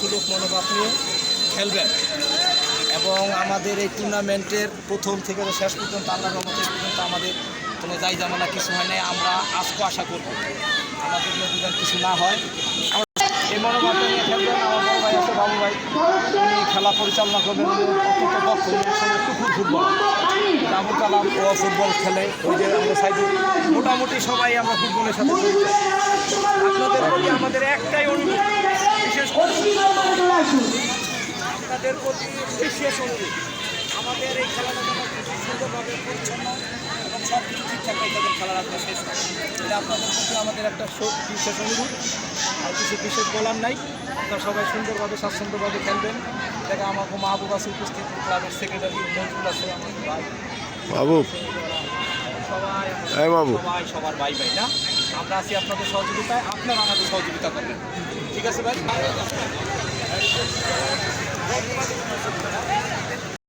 সুলভ মনোভাব নিয়ে খেলবেন। এবং আমাদের এই টুর্নামেন্টের প্রথম থেকে শেষ পর্যন্ত আল্লাহর রহমতে পর্যন্ত আমাদের কোনো যাই জামানা কিছু হয় নাই, আমরা আজকে আশা করব। আমাদের যেন কিছু না হয়। এই মনোভাব নিয়ে খেলবেন আমার বড় ভাই আছে, বাবু ভাই। উনি খেলা পরিচালনা করবেন অত্যন্ত টুকুর ফুটবল আবু কালাম ও ফুটবল খেলে, ওই যে আমরা সাইডে মোটামুটি সবাই আমরা ফুটবলের সাথে। আপনাদের প্রতি আমাদের একটাই অনুরোধ বিশেষ করে আপনাদের প্রতি বিশেষ অনুরোধ আমাদের এই খেলাটা সুন্দরভাবে পরিচ্ছন্ন এবং সব কিছু ঠিকঠাক খেলার আপনার শেষ হয়। এটা আপনাদের প্রতি আমাদের একটা বিশেষ অনুরোধ। আর কিছু বিশেষ বলার নাই। আপনারা সবাই সুন্দরভাবে স্বাচ্ছন্দ্যভাবে খেলবেন। দেখা আমাকে মাহবুব আছে উপস্থিত ক্লাবের সেক্রেটারি নজরুল আছে আমার ভাই। বাবু। সবাই। সবাই সবার ভাই ভাই না? আমরা আসি আপনাদের সহযোগিতায়। আপনারা আমাদের সহযোগিতা করবেন। ঠিক আছে ভাই?